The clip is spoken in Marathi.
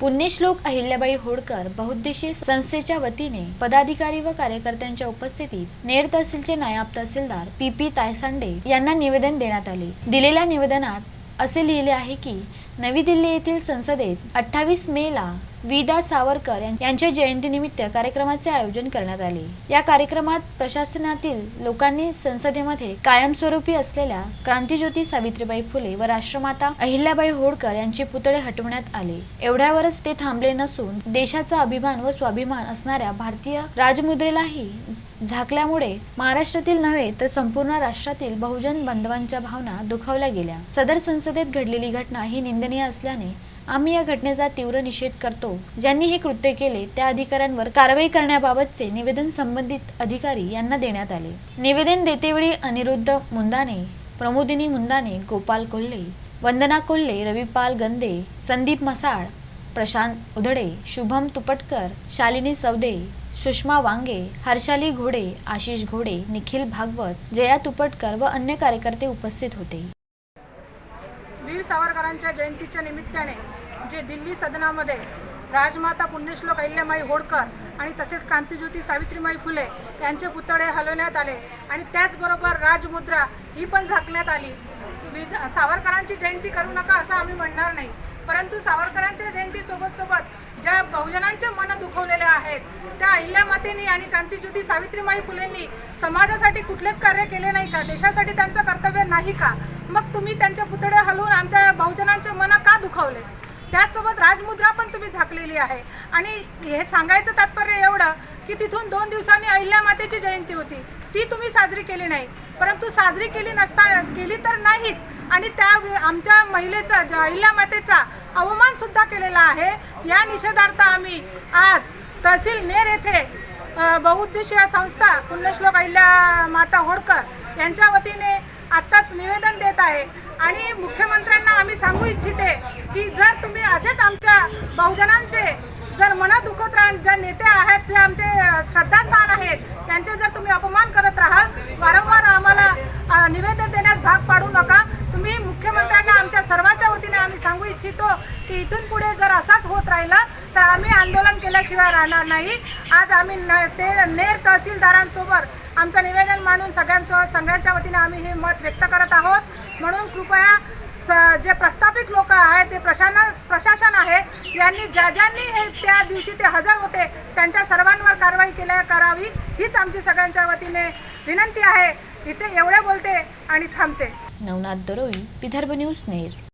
पुण्यश्लोक अहिल्याबाई होळकर बहुद्देशीय संस्थेच्या वतीने पदाधिकारी व कार्यकर्त्यांच्या उपस्थितीत नेर तहसीलचे नायब तहसीलदार पी पी तायसांडे यांना निवेदन देण्यात आले. दिलेल्या निवेदनात असे लिहिले आहे की नवी दिल्ली येथील संसदेत अठ्ठावीस मे ला विदा सावरकर यांच्या जयंतीनिमित्त कार्यक्रमाचे आयोजन करण्यात आले. या कार्यक्रमात प्रशासनातील लोकांनी संसदेमध्ये कायमस्वरूपी असलेल्या क्रांतीज्योती सावित्रीबाई फुले व राष्ट्रमाता अहिल्याबाई होळकर यांचे पुतळे हटवण्यात आले. एवढ्यावरच ते थांबले नसून देशाचा अभिमान व स्वाभिमान असणाऱ्या भारतीय राजमुद्रेलाही झाकल्यामुळे महाराष्ट्रातील नव्हे तर संपूर्ण राष्ट्रातील बहुजन बांधवांच्या भावना दुखावल्या गेल्या. सदर संसदेत घडलेली घटना ही निंदनीय असल्याने आम्ही या घटनेचा तीव्र निषेध करतो. ज्यांनी हे कृत्य केले त्या अधिकाऱ्यांवर कारवाई करण्याबाबतचे निवेदन संबंधित अधिकारी यांना देण्यात आले. निवेदन देतेवेळी अनिरुद्ध मुंदाने प्रमोदिनी मुंदाने गोपाल कोल्हे वंदना कोल्हे रविपाल गंदे संदीप मसाळ प्रशांत उधडे शुभम तुपटकर शालिनी सवदे सुषमा वांगे हर्षाली घोडे आशिष घोडे निखिल भागवत जया तुपटकर व अन्य कार्यकर्ते उपस्थित होते. वीर सावरकरांच्या जयंतीच्या निमित्ताने जे दिल्ली सदनामध्ये राजमाता पुण्यश्लोक अहिल्यामाई होळकर आणि तसेच क्रांतिज्योती सावित्रीमाई फुले यांचे पुतळे हलवण्यात आले आणि त्याचबरोबर राजमुद्रा ही पण झाकण्यात आली. विध सावरकरांची जयंती करू नका असं आम्ही म्हणणार नाही. परंतु सावरकरांच्या जयंतीसोबत सोबत ज्या बहुजनांचे मन दुखवलेल्या आहेत. त्या अहिल्यामातेने आणि क्रांतीज्योती सावित्रीमाई फुलेंनी समाजासाठी कुठलेच कार्य केले नाही का? देशासाठी त्यांचं कर्तव्य नाही का? मग तुम्ही त्यांच्या पुतळे हलवून आमच्या बहुजनांचे मन का दुखवले? त्याचसोबत राजमुद्रा पण तुम्ही झाकलेली आहे. आणि हे सांगायचं तात्पर्य एवढं की तिथून दोन दिवसांनी अहिल्यामातेची जयंती होती. ती तुम्ही साजरी केली नाही. परंतु साजरी केली नसता केली तर नाहीच. आणि त्या आमच्या महिलेचा ज- अहिल्यामातेचा अवमान सुद्धा केलेला आहे. या निषेधार्थ आम्ही आज तहसील नेर येथे बहुउद्देशीय संस्था पुण्यश्लोक अहिल्या माता होडकर यांच्या वतीने आत्ताच निवेदन देत आहे. आणि मुख्यमंत्र्यांना आम्ही सांगू इच्छिते की जर तुम्ही असेच आमच्या बहुजनांचे जर मनात दुखत राहा ज्या नेते आहेत जे आमचे श्रद्धास्थान आहेत त्यांचे जर तुम्ही अपमान करत राहाल वारंवार आम्हाला अ, निवेदन देण्यास भाग पाडू नका तुम्ही मुख्यमंत्र्यांना आमच्या सर्वांच्या वतीने आम्ही सांगू इच्छितो की इथून पुढे जर असाच होत राहिला तर आम्ही आंदोलन केल्याशिवाय राहणार नाही. आज आम्ही न ते नेर तहसीलदारांसोबत आमचं निवेदन मांडून सगळ्यांसोबत सगळ्यांच्या वतीने आम्ही हे मत व्यक्त करत आहोत. म्हणून कृपया स जे प्रस्थापित लोक आहेत ते प्रशासन प्रशासन आहे यांनी ज्या ज्यांनी हे त्या दिवशी ते हजर होते त्यांच्या सर्वांवर कारवाई केल्या करावी हीच आमची सगळ्यांच्या वतीने विनंती आहे. इथे एवढे बोलते आणि थांबते. नवनाथ दरोई विदर्भ न्यूज नेर.